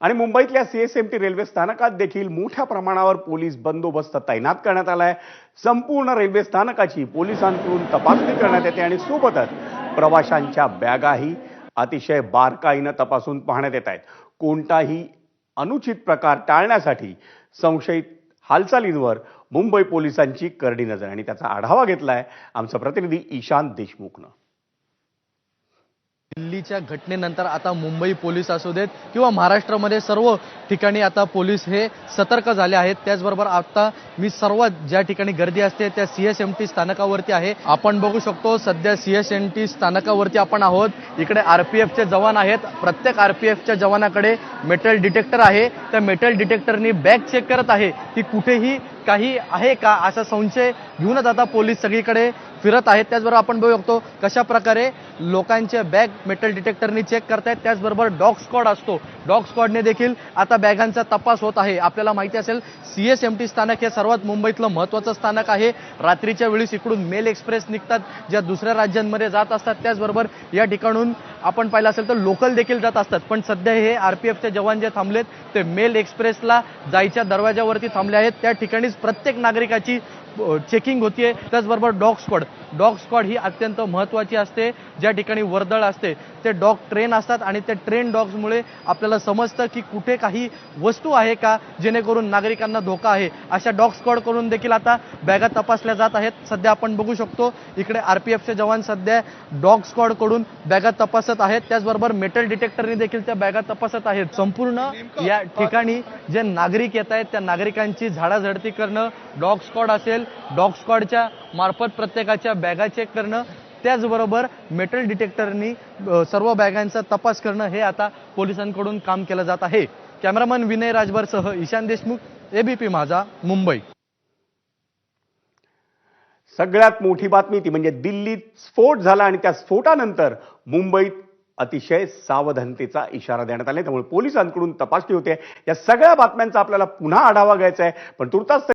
आणि मुंबईतल्या CSMT railway स्थानकात देखील मोठ्या प्रमाणावर पोलीस बंदोबस्त तैनात करण्यात आलाय. संपूर्ण रेल्वे स्थानकाची पोलिसांकडून तपासणी करण्यात येते आणि सोबतच प्रवाशांच्या बॅगाही अतिशय बारकाईनं तपासून पाहण्यात येत आहेत. कोणताही अनुचित प्रकार टाळण्यासाठी संशयित हालचालींवर मुंबई पोलिसांची करडी नजर आणि त्याचा आढावा घेतलाय आमचा प्रतिनिधी ईशांत देशमुखनं. दिल्लीच्या घटनेनंतर आता मुंबई पोलीस असू देत किंवा महाराष्ट्रामध्ये सर्व ठिकाणी आता पोलीस हे सतर्क झाले आहेत. त्याचबरोबर आता मी सर्वात ज्या ठिकाणी गर्दी असते त्या सी एस एम टी स्थानकावरती आहे. आपण बघू शकतो सध्या सी एस एम टी स्थानकावरती आपण आहोत. इकडे आर पी एफचे जवान आहेत. प्रत्येक आर पी एफच्या जवानाकडे मेटल डिटेक्टर आहे. त्या मेटल डिटेक्टरनी बॅग चेक करत आहे ती कुठेही काही आहे का असा संशय घेऊनच आता पोलीस सगळीकडे फिरत आहेत. त्याचबरोबर आपण बघू शकतो कशा प्रकारे लोकांचे बॅग मेटल डिटेक्टरनी चेक करतायत. त्याचबरोबर डॉग स्क्वॉड असतो. डॉग स्क्वॉडने देखील आता बॅगांचा तपास होत आहे. आपल्याला माहिती असेल सी एस एम टी स्थानक हे सर्वात मुंबईतलं महत्त्वाचं स्थानक आहे. रात्रीच्या वेळेस इकडून मेल एक्सप्रेस निघतात ज्या दुसऱ्या राज्यांमध्ये जात असतात. त्याचबरोबर या ठिकाणून आपण पाहिलं असेल तर लोकल देखील जात असतात. पण सध्या हे आर पी एफचे जवान जे थांबलेत ते मेल एक्सप्रेसला जायच्या दरवाजावरती थांबले आहेत. त्या ठिकाणीच प्रत्येक नागरिकाची चेकिंग होतीये. त्याचबरोबर डॉग स्क्वॉड. डॉग स्क्वॉड ही अत्यंत महत्त्वाची असते. ज्या ठिकाणी वर्दळ असते ते डॉग ट्रेन असतात आणि ते ट्रेन डॉग्समुळे आपल्याला समजतं की कुठे काही वस्तू आहे का जेणेकरून नागरिकांना धोका आहे. अशा डॉग स्क्वॉड करून देखील आता बॅगा तपासल्या जात आहेत. सध्या आपण बघू शकतो इकडे आर पी एफचे जवान सध्या डॉग स्क्वॉडकडून बॅगा तपासत आहेत. त्याचबरोबर मेटल डिटेक्टरने देखील त्या बॅगा तपासत आहेत. संपूर्ण या ठिकाणी जे नागरिक येत आहेत त्या नागरिकांची झाडाझडती करणं डॉग स्क्वॉड असेल डॉग स्क्वॉडच्या मार्फत प्रत्येकाच्या बॅगा चेक करणं त्याचबरोबर मेटल डिटेक्टरनी सर्व बॅगांचा तपास करणं हे आता पोलिसांकडून काम केलं जात आहे. कॅमेरामन विनय राजभरसह ईशान देशमुख एबीपी माझा मुंबई. सगळ्यात मोठी बातमी ती म्हणजे दिल्लीत स्फोट झाला आणि त्या स्फोटानंतर मुंबईत अतिशय सावधानतेचा इशारा देण्यात आला. त्यामुळे पोलिसांकडून तपासणी होते. या सगळ्या बातम्यांचा आपल्याला पुन्हा आढावा घ्यायचा आहे. पण तुर्तास